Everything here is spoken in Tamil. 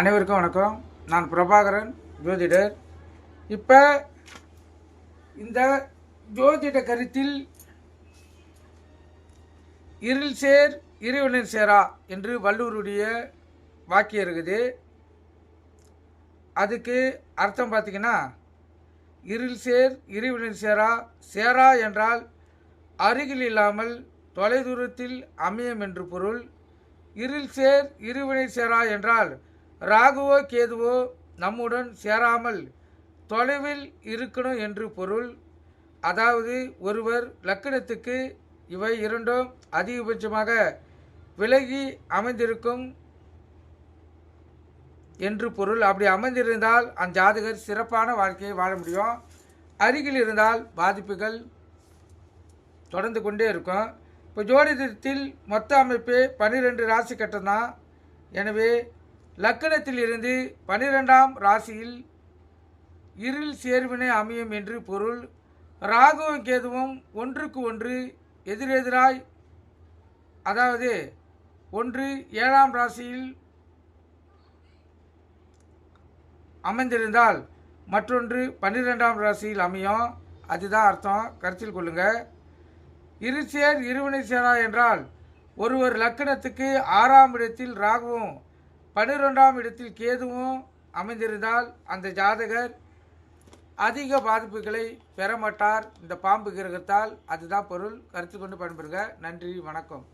அனைவருக்கும் வணக்கம். நான் பிரபாகரன் ஜோதிடர். இப்போ இந்த ஜோதிட கருத்தில் இருள் சேர் இறைவனின் சேரா என்று வள்ளுவருடைய வாக்கியம் இருக்குது. அதுக்கு அர்த்தம் பார்த்தீங்கன்னா இருள் சேர் இறைவனின் சேரா சேரா என்றால் அருகில் இல்லாமல் தொலைதூரத்தில் அமையும் என்று பொருள். இருள் சேர் இருவினை சேரா என்றால் ராகுவோ கேதுவோ நம்முடன் சேராமல் தொலைவில் இருக்கணும் என்று பொருள். அதாவது ஒருவர் லக்கணத்துக்கு இவை இரண்டும் அதிகபட்சமாக விலகி அமைந்திருக்கும் என்று பொருள். அப்படி அமைந்திருந்தால் அந்த ஜாதகர் சிறப்பான வாழ்க்கையை வாழ முடியும். அருகில் இருந்தால் பாதிப்புகள் தொடர்ந்து கொண்டே இருக்கும். இப்போ ஜோதிடத்தில் மொத்த அமைப்பு பன்னிரெண்டு ராசி கட்டம் தான். எனவே லக்கணத்தில் இருந்து ராசியில் இருள் சேர்வினை அமையும் என்று பொருள். ராகுவும் கேதுவும் ஒன்றுக்கு ஒன்று எதிரெதிராய் அதாவது ஒன்று ஏழாம் ராசியில் அமைந்திருந்தால் மற்றொன்று பன்னிரெண்டாம் ராசியில் அமையும். அதுதான் அர்த்தம். கருத்தில் கொள்ளுங்கள் இருசேர் இருவினை சேரா என்றால் ஒருவர் லக்கணத்துக்கு ஆறாம் இடத்தில் ராகுவும் பன்னிரெண்டாம் இடத்தில் கேதுவும் அமைந்திருந்தால் அந்த ஜாதகர் அதிக பாதிப்புகளை பெற மாட்டார் இந்த பாம்பு கிரகத்தால் அதுதான் பொருள். கருத்து கொண்டு பயன்படுங்க நன்றி. வணக்கம்.